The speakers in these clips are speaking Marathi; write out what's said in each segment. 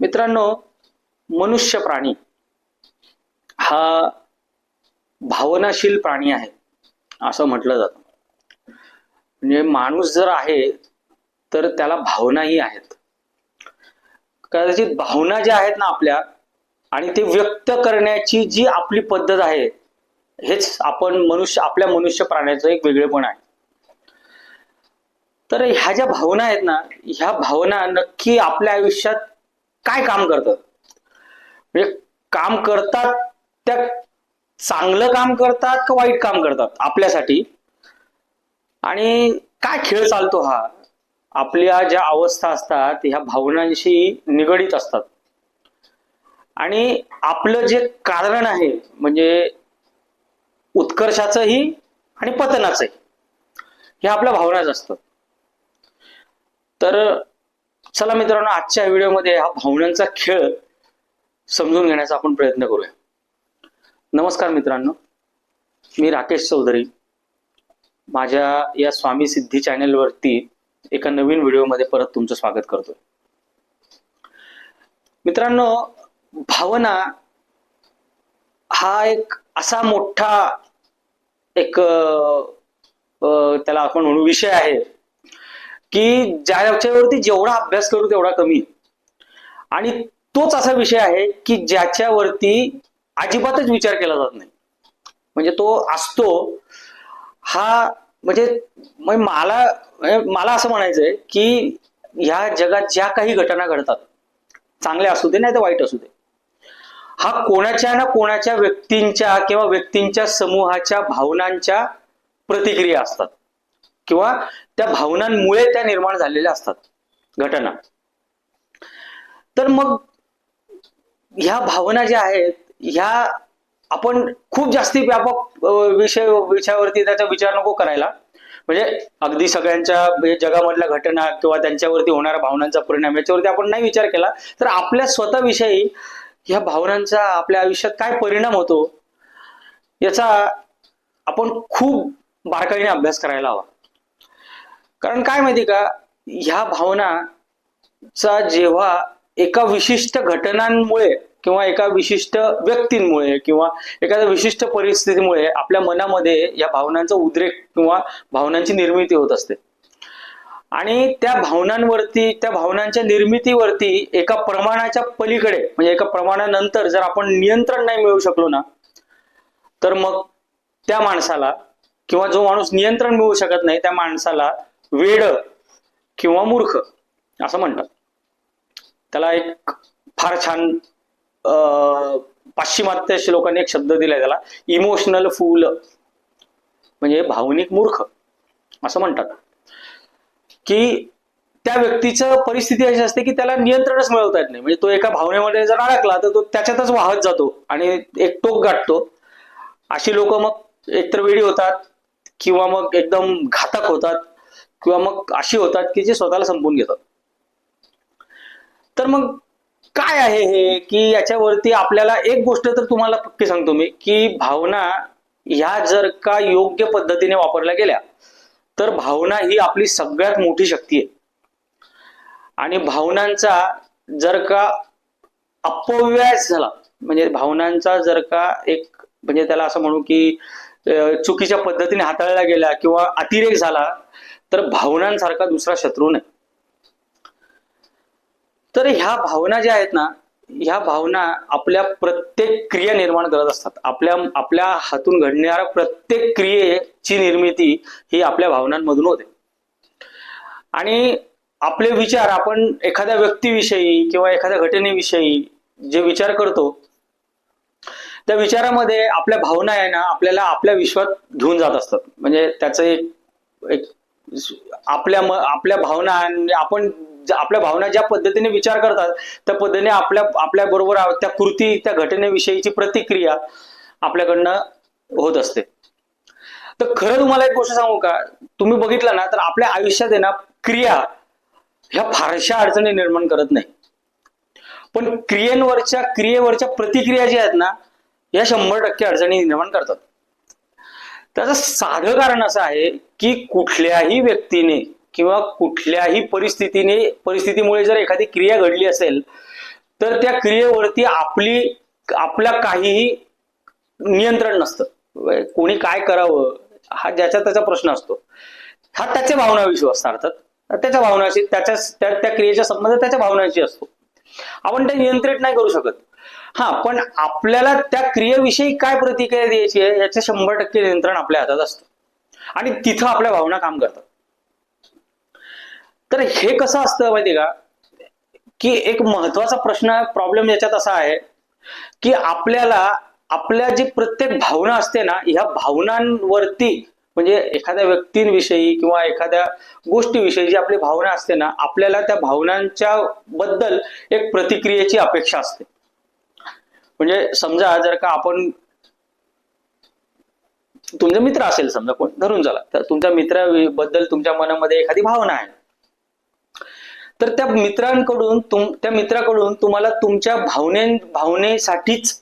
मित्रांनो मनुष्य प्राणी हा भावनाशील प्राणी आहे असं म्हटलं जातं. म्हणजे माणूस जर आहे तर त्याला भावनाही आहेत. कदाचित भावना ज्या आहेत ना आपल्या आणि ते व्यक्त करण्याची जी आपली पद्धत आहे हेच आपण मनुष्य आपल्या मनुष्य प्राण्याचं एक वेगळेपण आहे. तर ह्या ज्या भावना आहेत ना ह्या भावना नक्की आपल्या आयुष्यात काय काम करतात म्हणजे काम करतात त्या चांगलं काम करतात का वाईट काम करतात? आपल्यासाठी. आणि काय खेळ चालतो हा? आपल्या ज्या अवस्था असतात ह्या भावनांशी निगडीत असतात. आणि आपलं जे कारण आहे म्हणजे उत्कर्षाचंही आणि पतनाचंही हे आपल्या भावनाच असतात तर चला मित्रांनो आजच्या व्हिडिओमध्ये हा भावनांचा खेळ समजून घेण्याचा आपण प्रयत्न करूया. नमस्कार मित्रांनो मी राकेश चौधरी. माझ्या या स्वामी सिद्धी चॅनेलवरती एका नवीन व्हिडिओमध्ये परत तुमचं स्वागत करतोय. मित्रांनो भावना हा एक असा मोठा एक त्याला आपण म्हणू विषय आहे की ज्याच्यावरती जेवढा अभ्यास करू तेवढा कमी. आणि तोच असा विषय आहे की ज्याच्यावरती अजिबातच विचार केला जात नाही. म्हणजे तो असतो हा म्हणजे, म्हणजे मला म्हणजे मला असं म्हणायचंय की ह्या जगात ज्या काही घटना घडतात चांगल्या असू दे नाही तर वाईट असू दे हा कोणाच्या ना कोणाच्या व्यक्तींच्या किंवा व्यक्तींच्या समूहाच्या भावनांच्या प्रतिक्रिया असतात. किंवा त्या भावनांमुळे त्या निर्माण झालेल्या असतात घटना. तर मग ह्या भावना ज्या आहेत ह्या आपण खूप जास्ती व्यापक विषय विषयावरती त्याचा विचार नको करायला. म्हणजे अगदी सगळ्यांच्या म्हणजे जगामधल्या घटना किंवा त्यांच्यावरती होणाऱ्या भावनांचा परिणाम याच्यावरती आपण नाही विचार केला. तर आपल्या स्वतःविषयी ह्या भावनांचा आपल्या आयुष्यात काय परिणाम होतो याचा आपण खूप बारकाईने अभ्यास करायला हवा. कारण काय माहिती का? ह्या भावनाचा जेव्हा एका विशिष्ट घटनांमुळे किंवा एका विशिष्ट व्यक्तींमुळे किंवा एखाद्या विशिष्ट परिस्थितीमुळे आपल्या मनामध्ये या भावनांचा उद्रेक किंवा भावनांची निर्मिती होत असते. आणि त्या भावनांवरती त्या भावनांच्या निर्मितीवरती एका प्रमाणाच्या पलीकडे म्हणजे एका प्रमाणानंतर जर आपण नियंत्रण नाही मिळवू शकलो ना तर मग त्या माणसाला किंवा जो माणूस नियंत्रण मिळवू शकत नाही त्या माणसाला वेड किंवा मूर्ख असं म्हणतात. त्याला एक फार छान पाश्चिमात्य लोकांनी एक शब्द दिलाय त्याला इमोशनल फूल. म्हणजे भावनिक मूर्ख असं म्हणतात. की त्या व्यक्तीचं परिस्थिती अशी असते की त्याला नियंत्रणच मिळवता येत नाही. म्हणजे तो एका भावनेमध्ये जर अडकला तर तो त्याच्यातच वाहत जातो आणि एक टोक गाठतो. अशी लोक मग एकतर वेळी होतात किंवा मग एकदम घातक होतात. किंवा मग अशी होतात की जे स्वतःला संपवून घेतात. तर मग काय आहे हे? की याच्यावरती आपल्याला एक गोष्ट तर तुम्हाला पक्की सांगतो मी की भावना ह्या जर का योग्य पद्धतीने वापरल्या गेल्या तर भावना ही आपली सगळ्यात मोठी शक्ती आहे. आणि भावनांचा जर का अपव्यास झाला म्हणजे भावनांचा जर का एक म्हणजे त्याला असं म्हणू की चुकीच्या पद्धतीने हाताळल्या गेल्या किंवा अतिरेक झाला तर भावनांसारखा दुसरा शत्रू नाही. तर ह्या भावना ज्या आहेत ना ह्या भावना आपल्या प्रत्येक क्रिया निर्माण करत असतात. आपल्या आपल्या हातून घडणाऱ्या प्रत्येक क्रियेची निर्मिती ही आपल्या भावनांमधून होते. आणि आपले विचार आपण एखाद्या व्यक्तीविषयी किंवा एखाद्या घटनेविषयी जे विचार करतो त्या विचारामध्ये आपल्या भावना आहे ना आपल्याला आपल्या विश्वात घेऊन जात असतात. म्हणजे त्याचं एक एक आपल्या म- आपल्या भावना आपण आपल्या भावना ज्या पद्धतीने विचार करतात त्या पद्धतीने आपल्या आपल्या बरोबर त्या कृती त्या घटनेविषयीची प्रतिक्रिया आपल्याकडनं होत असते. तर खरं तुम्हाला एक गोष्ट सांगू का? तुम्ही बघितलं ना तर आपल्या आयुष्यात आहे ना क्रिया ह्या फारशा अडचणी निर्माण करत नाही. पण क्रियेवरच्या क्रियेवरच्या प्रतिक्रिया ज्या आहेत ना या शंभर टक्के अडचणी निर्माण करतात. त्याचं साधं कारण असं आहे की कुठल्याही व्यक्तीने किंवा कुठल्याही परिस्थितीने परिस्थितीमुळे जर एखादी क्रिया घडली असेल तर त्या क्रियेवरती आपली आपल्या काहीही नियंत्रण नसतं. कोणी काय करावं हा ज्याचा त्याचा प्रश्न असतो. हा त्याच्या भावनाविषयी असतात अर्थात. त्याच्या भावनाशी त्याच्या त्या त्या संबंध त्याच्या भावनाशी असतो. आपण ते नियंत्रित नाही करू शकत. हा पण आपल्याला त्या क्रियेविषयी काय प्रतिक्रिया द्यायची आहे याचे शंभर टक्के नियंत्रण आपल्या हातात असतं. आणि तिथं आपल्या भावना काम करतात. तर हे कसं असतं माहिती का? की एक महत्त्वाचा प्रश्न प्रॉब्लेम याच्यात असा आहे की आपल्याला आपल्या जी प्रत्येक भावना असते ना ह्या भावनांवरती म्हणजे एखाद्या व्यक्तींविषयी किंवा एखाद्या गोष्टीविषयी जी आपली भावना असते ना आपल्याला त्या भावनांच्या बद्दल एक प्रतिक्रियेची अपेक्षा असते. म्हणजे समजा जर का आपण तुमचा मित्र असेल समजा कोण धरून झाला तर तुमच्या मित्राबद्दल तुमच्या मनामध्ये एखादी भावना आहे. तर त्या मित्रांकडून तुम त्या मित्राकडून तुम्हाला तुमच्या भावने भावनेसाठीच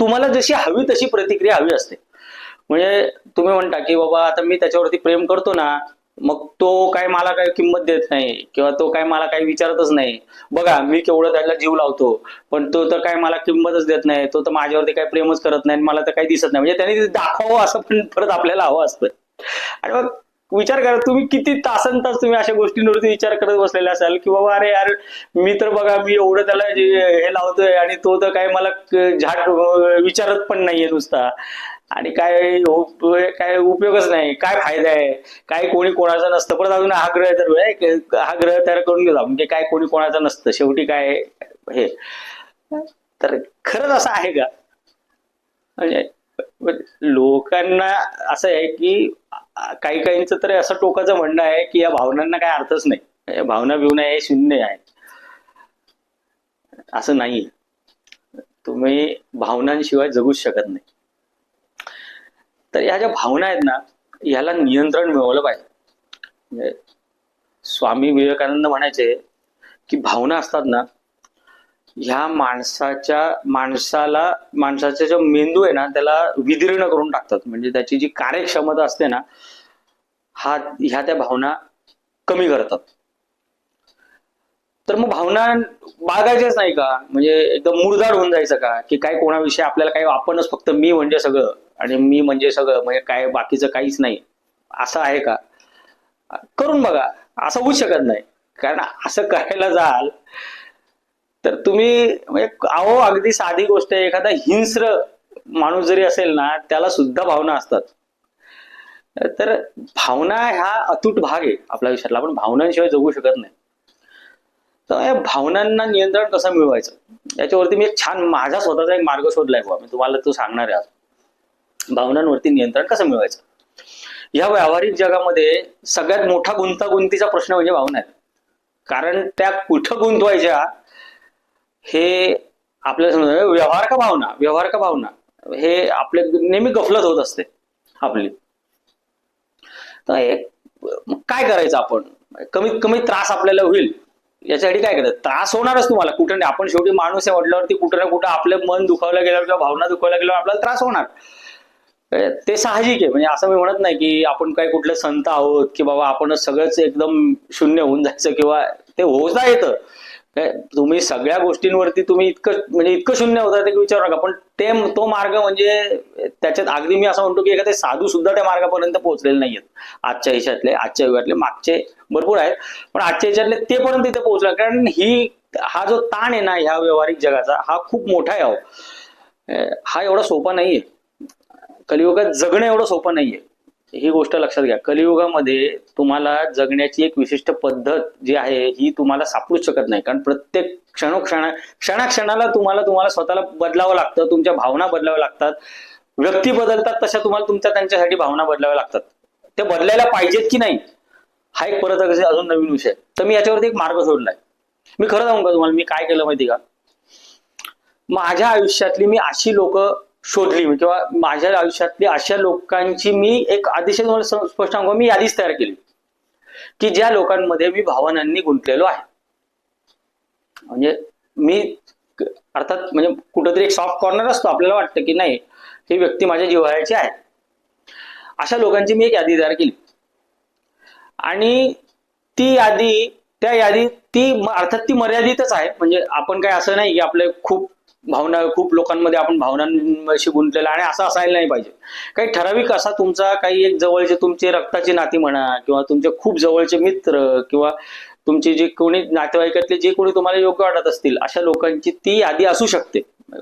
तुम्हाला जशी हवी तशी प्रतिक्रिया हवी असते. म्हणजे तुम्ही म्हणता की बाबा आता मी त्याच्यावरती प्रेम करतो ना मग तो काय मला काही किंमत देत नाही किंवा तो काय मला काही विचारतच नाही. बघा मी केवढं त्याला जीव लावतो पण तो तर काय मला किंमतच देत नाही तो तर माझ्यावरती काही प्रेमच करत नाही आणि मला तर काही दिसत नाही. म्हणजे त्याने दाखवावं असं पण परत आपल्याला हवं असतं. आणि मग विचार करा तुम्ही किती तासन तास तुम्ही अशा गोष्टींवरती विचार करत बसलेले असाल की बाबा अरे यार मी तर बघा मी एवढं त्याला हे लावतोय आणि तो तर काय मला झाट विचारत पण नाहीये नुसता. आणि काय काय उपयोगच नाही. काय फायदा आहे? काय कोणी कोणाचं नसतं. परत अजून हा ग्रह तर हा ग्रह तयार करून घेऊ म्हणजे काय कोणी कोणाचं नसतं. शेवटी काय हे? तर खरंच असं आहे का? म्हणजे लोकांना असं आहे की काही काहींचं तर असं टोकाचं म्हणणं आहे की या भावनांना काय अर्थच नाही. भावना बिवना हे शून्य आहे. असं नाही. तुम्ही भावनांशिवाय जगूच शकत नाही. तर ह्या ज्या भावना आहेत ना ह्याला नियंत्रण मिळवलं पाहिजे. म्हणजे स्वामी विवेकानंद म्हणायचे की भावना असतात ना ह्या माणसाच्या माणसाला माणसाचा जो मेंदू आहे ना त्याला विदीर्ण करून टाकतात. म्हणजे त्याची जी कार्यक्षमता असते ना हा ह्या त्या भावना कमी करतात. तर मग भावना बागायच्याच नाही का? म्हणजे एकदम मुरदाड होऊन जायचं का? की काय कोणाविषयी आपल्याला काही आपणच फक्त मी म्हणजे सगळं. आणि मी म्हणजे सगळं म्हणजे काय बाकीचं काहीच नाही. असं आहे का? करून बघा. असं होऊ शकत नाही. कारण असं करायला जाल तर तुम्ही म्हणजे अहो अगदी साधी गोष्ट आहे. एखादा हिंस्र माणूस जरी असेल ना त्याला सुद्धा भावना असतात. तर भावना ह्या अतूट भाग आहे आपल्या आयुष्यातला. आपण भावनांशिवाय जगू शकत नाही. तर या भावनांना नियंत्रण कसं मिळवायचं? याच्यावरती मी एक छान माझा स्वतःचा एक मार्ग शोधलाय बुवा. मी तुम्हाला तो सांगणार आहे आज. भावनांवरती नियंत्रण कसं मिळवायचं? या व्यावहारिक जगामध्ये सगळ्यात मोठा गुंतागुंतीचा प्रश्न म्हणजे भावना आहेत. कारण त्या कुठं गुंतवायच्या हे आपल्याला समजा व्यवहार का भावना? व्यवहार का भावना? हे आपले नेहमी गफलत होत असते आपली. तर एक काय करायचं आपण? कमीत कमी त्रास आपल्याला होईल. याच्यासाठी काय करायचं त्रास होणारच तुम्हाला. कुठं नाही आपण शेवटी माणूस आहे म्हटल्यावरती कुठं ना कुठं आपलं मन दुखावलं गेल्यावर किंवा भावना दुखावल्या गेल्यावर आपल्याला त्रास होणार. ते साहजिक आहे. म्हणजे असं मी म्हणत नाही की आपण काय कुठले संत आहोत की बाबा आपण सगळंच एकदम शून्य होऊन जायचं किंवा ते होता येतं. काय तुम्ही सगळ्या गोष्टींवरती तुम्ही इतकं म्हणजे इतकं शून्य होता ते विचारू नका. पण ते तो मार्ग म्हणजे त्याच्यात अगदी मी असं म्हणतो की एखादे साधू सुद्धा त्या मार्गापर्यंत पोहोचलेले नाहीयेत आजच्या ह्याच्यातले आजच्या युगातले मागचे भरपूर आहेत. पण आजच्या ह्याच्यातले ते पर्यंत तिथे पोहोचला. कारण ही हा जो ताण आहे ना ह्या व्यवहारिक जगाचा हा खूप मोठा आहे हा एवढा सोपा नाहीये. कलियुगात जगणं एवढं सोपं नाहीये. ही गोष्ट लक्षात घ्या. कलियुगामध्ये तुम्हाला जगण्याची एक विशिष्ट पद्धत जी आहे ही तुम्हाला सापडूच शकत नाही. कारण प्रत्येक क्षणोक्षणा क्षणाक्षणाला तुम्हाला तुम्हाला स्वतःला बदलावं लागतं तुमच्या भावना बदलाव्या लागतात. व्यक्ती बदलतात तशा तुम्हाला तुमच्या त्यांच्यासाठी भावना बदलाव्या लागतात. ते बदलायला पाहिजेत की नाही? हा एक परत अजून नवीन विषय. तर मी याच्यावरती एक मार्ग सोडलाय. मी खरं सांगू का तुम्हाला? मी काय केलं माहिती का? माझ्या आयुष्यातली मी अशी लोक शोधली. म्हणजे किंवा माझ्या आयुष्यातली अशा लोकांची मी एक अतिशय तुम्हाला स्पष्ट सांगू मी यादीच तयार केली की ज्या लोकांमध्ये मी भावनांनी गुंतलेलो आहे. म्हणजे मी अर्थात म्हणजे कुठंतरी एक सॉफ्ट कॉर्नर असतो. आपल्याला वाटतं की नाही ही व्यक्ती माझ्या जिव्हाळ्याची आहे. अशा लोकांची मी एक यादी तयार केली. आणि ती यादी त्या यादीत ती अर्थात ती मर्यादितच आहे. म्हणजे आपण काय असं नाही की आपले खूप भावना खूप लोकांमध्ये आपण भावनांशी गुंतलेला आणि असं असायला नाही पाहिजे. काही ठराविक असा तुमचा काही एक जवळचे तुमचे रक्ताची नाती म्हणा किंवा तुमचे खूप जवळचे मित्र किंवा तुमचे जे कोणी नातेवाईकातले जे कोणी तुम्हाला योग्य वाटत असतील अशा लोकांची ती यादी असू शकते.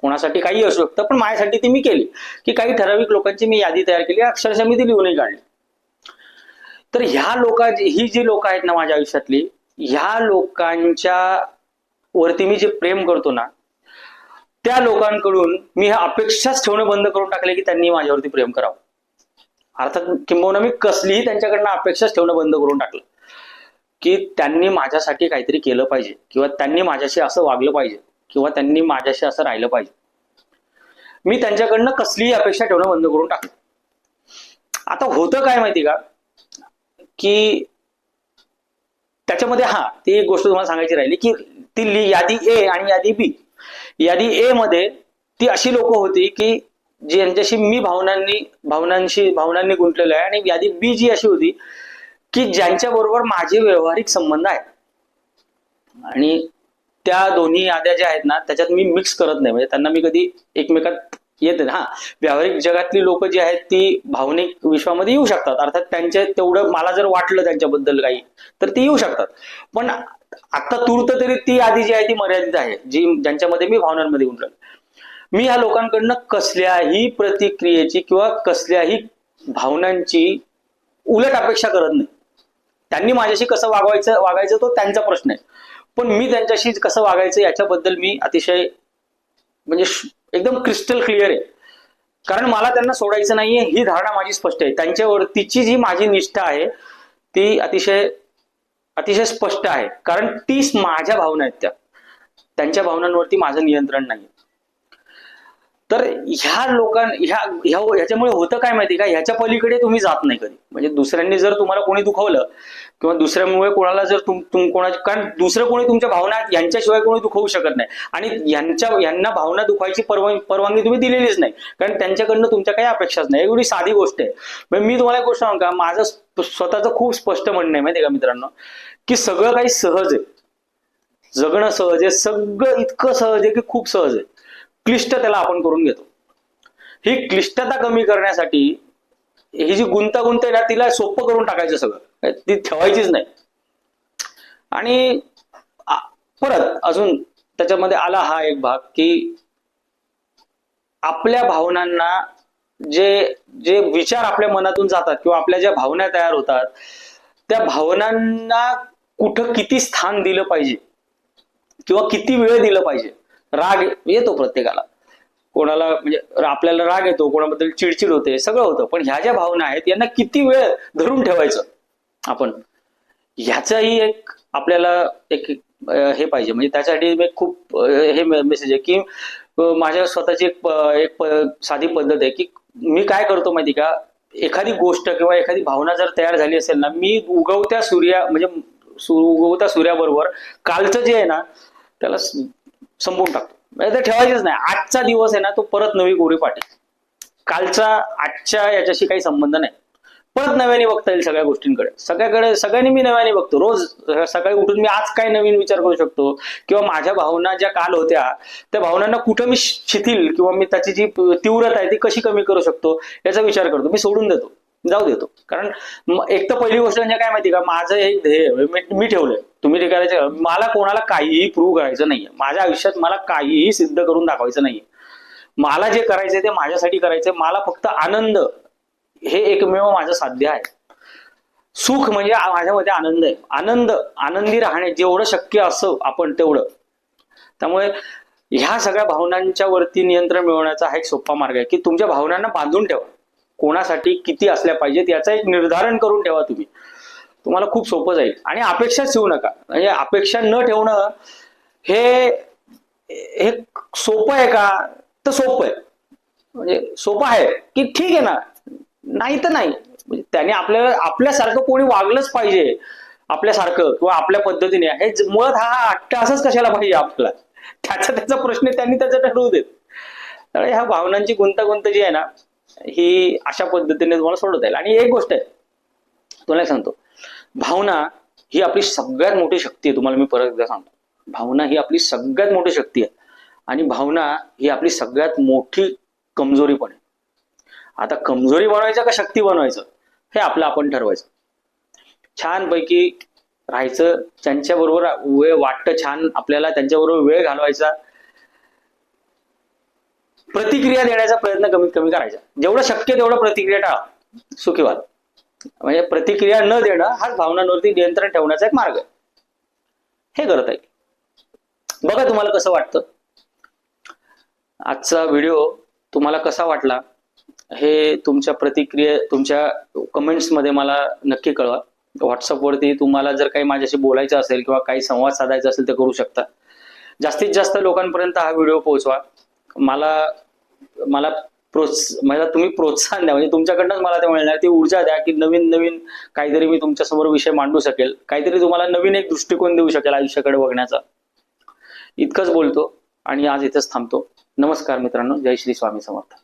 कोणासाठी काही असू शकतं पण माझ्यासाठी ती मी केली. की काही ठराविक लोकांची मी यादी तयार केली अक्षरशः मी ती लिहूनही काढली. तर ह्या लोका ही जी लोक आहेत ना माझ्या आयुष्यातली ह्या लोकांच्या वरती मी जे प्रेम करतो ना त्या लोकांकडून मी ह्या अपेक्षाच ठेवणं बंद करून टाकले की त्यांनी माझ्यावरती प्रेम करावं. अर्थात किंबहुना मी कसलीही त्यांच्याकडनं अपेक्षाच ठेवणं बंद करून टाकलं की त्यांनी माझ्यासाठी काहीतरी केलं पाहिजे किंवा त्यांनी माझ्याशी असं वागलं पाहिजे किंवा त्यांनी माझ्याशी असं राहिलं पाहिजे. मी त्यांच्याकडनं कसलीही अपेक्षा ठेवणं बंद करून टाकलं. आता होतं काय माहिती का? की त्याच्यामध्ये हा ती एक गोष्ट तुम्हाला सांगायची राहिली की ती यादी ए आणि यादी बी यादी ए मध्ये ती अशी लोक होती की ज्यांच्याशी मी भावनांनी भावनांशी भावनांनी गुंतलेलो आहे. आणि यादी बी जी अशी होती की ज्यांच्या बरोबर माझे व्यावहारिक संबंध आहेत. आणि त्या दोन्ही याद्या ज्या आहेत ना त्याच्यात मी मिक्स करत नाही. म्हणजे त्यांना मी कधी एकमेकात येते हा. व्यावहारिक जगातली लोक जी आहेत ती भावनिक विश्वामध्ये येऊ शकतात. अर्थात त्यांच्या तेवढं मला जर वाटलं त्यांच्याबद्दल काही तर ती येऊ शकतात. पण आता तूर्त तरी ती आधी जी आहे ती मर्यादित आहे. जी ज्यांच्यामध्ये मी भावनांमध्ये गुंतलो मी ह्या लोकांकडनं कसल्याही प्रतिक्रियेची किंवा कसल्याही भावनांची उलट अपेक्षा करत नाही. त्यांनी माझ्याशी कसं वागवायचं वागायचं तो त्यांचा प्रश्न आहे. पण मी त्यांच्याशी कसं वागायचं याच्याबद्दल मी अतिशय म्हणजे श- एकदम क्रिस्टल क्लिअर आहे. कारण मला त्यांना सोडायचं नाहीये ही धारणा माझी स्पष्ट आहे. त्यांच्यावरतीची जी माझी निष्ठा आहे ती अतिशय अतिशय स्पष्ट आहे. कारण तीच माझ्या भावना आहेत त्या. त्यांच्या भावनांवरती माझं नियंत्रण नाही तर ह्या लोकां ह्या ह्या ह्याच्यामुळे होतं काय माहिती का? ह्याच्या पलीकडे तुम्ही जात नाही कधी. म्हणजे दुसऱ्यांनी जर तुम्हाला कोणी दुखवलं किंवा दुसऱ्यामुळे कोणाला जर तुम तुम कोणा कारण दुसरं कोणी तुमच्या भावना यांच्याशिवाय कोणी दुखवू शकत नाही. आणि यांच्या यांना भावना दुखायची परवानगी परवानगी तुम्ही दिलेलीच नाही. कारण त्यांच्याकडनं तुमच्या काही अपेक्षाच नाही. एवढी साधी गोष्ट आहे. मी तुम्हाला एक गोष्ट सांगू का? माझं स्वतःचं खूप स्पष्ट म्हणणं आहे माहिती का मित्रांनो? की सगळं काही सहज आहे. जगणं सहज आहे. सगळं इतकं सहज आहे की खूप सहज आहे. क्लिष्ट त्याला आपण करून घेतो. ही क्लिष्टता कमी करण्यासाठी ही जी गुंतागुंत आहे ना तिला सोपं करून टाकायचं सगळं. ती ठेवायचीच नाही. आणि परत अजून त्याच्यामध्ये आला हा एक भाग की आपल्या भावनांना जे जे विचार आपल्या मनातून जातात किंवा आपल्या ज्या भावना तयार होतात त्या भावनांना कुठं किती स्थान दिलं पाहिजे किंवा किती वेळ दिलं पाहिजे. राग येतो प्रत्येकाला. कोणाला म्हणजे आपल्याला राग येतो कोणाबद्दल चिडचिड होते सगळं होतं. पण ह्या ज्या भावना आहेत यांना किती वेळ धरून ठेवायचं आपण? ह्याचाही एक आपल्याला एक हे पाहिजे. म्हणजे त्यासाठी खूप हे मेसेज आहे की माझ्या स्वतःची एक एक प- साधी पद्धत आहे की मी काय करतो माहिती का? एखादी गोष्ट किंवा एखादी भावना जर तयार झाली असेल ना मी उगवत्या सूर्या म्हणजे सु- उगवत्या सूर्याबरोबर कालचं जे आहे ना त्याला संपवून टाकतो. म्हणजे ठेवायचेच नाही. आजचा दिवस आहे ना तो परत नवी गोरी पाठी कालचा आजच्या याच्याशी काही संबंध नाही. परत नव्याने बघता येईल सगळ्या गोष्टींकडे. सगळ्याकडे सगळ्यांनी मी नव्याने बघतो. रोज सकाळी उठून मी आज काय नवीन विचार करू शकतो. किंवा माझ्या भावना ज्या काल होत्या त्या भावनांना कुठं मी शिथिल किंवा मी त्याची जी तीव्रता आहे ती कशी कमी करू शकतो याचा विचार करतो. मी सोडून देतो. जाऊ देतो. कारण एक तर पहिली गोष्ट म्हणजे काय माहिती का माझं एक ध्येय मी- ठेवलंय. तुम्ही ते करायचं मला कोणाला काहीही प्रूव्ह करायचं नाहीये. माझ्या आयुष्यात मला काहीही सिद्ध करून दाखवायचं नाहीये. मला जे करायचंय ते माझ्यासाठी करायचंय. मला फक्त आनंद हे एकमेव माझं साध्य आहे. सुख म्हणजे माझ्यामध्ये आनंद आहे. आनंद आनंदी राहणे जेवढं शक्य असं आपण तेवढं. त्यामुळे ह्या सगळ्या भावनांच्या वरती नियंत्रण मिळवण्याचा हा एक सोपा मार्ग आहे की तुमच्या भावनांना बांधून ठेवा. कोणासाठी किती असल्या पाहिजेत याचं एक निर्धारण करून ठेवा तुम्ही. तुम्हाला खूप सोपं जाईल. आणि अपेक्षाच ठेवू नका. म्हणजे अपेक्षा न ठेवणं हे हे सोपं आहे का? तर सोपं आहे. म्हणजे सोपं आहे की ठीक आहे ना? नाही तर नाही. म्हणजे त्याने आपल्याला आपल्यासारखं कोणी वागलंच पाहिजे. आपल्यासारखं किंवा आपल्या पद्धतीने. हे मुळात हा अट्ट असंच कशाला पाहिजे आपल्याला? त्याचा त्याचा प्रश्न त्यांनी त्याचा ठरवू देत. त्यामुळे ह्या भावनांची गुंतागुंत जी आहे ना ही अशा पद्धतीने तुम्हाला सोडवता येईल. आणि एक गोष्ट आहे तुला सांगतो. भावना ही आपली सगळ्यात मोठी शक्ती आहे तुम्हाला मी परत एकदा सांगतो. भावना ही आपली सगळ्यात मोठी शक्ती आहे. आणि भावना ही आपली सगळ्यात मोठी कमजोरी पण आहे. आता कमजोरी बनवायचं का शक्ती बनवायचं? हे आपलं आपण ठरवायचं. छानपैकी राहायचं त्यांच्याबरोबर वेळ वाटतं छान आपल्याला त्यांच्याबरोबर वेळ घालवायचा. प्रतिक्रिया देण्याचा प्रयत्न कमीत कमी करायचा. जेवढं शक्य तेवढं प्रतिक्रिया टाळा. सुखी व्हाल म्हणजे प्रतिक्रिया न देणं हाच भावनांवरती नियंत्रण ठेवण्याचा एक मार्ग आहे. हे करत आहे. बघा तुम्हाला कसं वाटतं. आजचा व्हिडिओ तुम्हाला कसा वाटला हे तुमच्या प्रतिक्रिये तुमच्या कमेंट्समध्ये मला नक्की कळवा. व्हॉट्सअपवरती तुम्हाला जर काही माझ्याशी बोलायचं असेल किंवा काही संवाद साधायचा असेल तर करू शकता. जास्तीत जास्त लोकांपर्यंत हा व्हिडिओ पोहोचवा. मला मला प्रोत्स मला तुम्ही प्रोत्साहन द्या. म्हणजे तुमच्याकडनंच मला ते मिळणार. ती ऊर्जा द्या की नवीन नवीन काहीतरी मी तुमच्यासमोर विषय मांडू शकेल. काहीतरी तुम्हाला नवीन एक दृष्टिकोन देऊ शकेल आयुष्याकडे बघण्याचा. इतकंच बोलतो आणि आज इथंच थांबतो. नमस्कार मित्रांनो. जय श्री स्वामी समर्थ.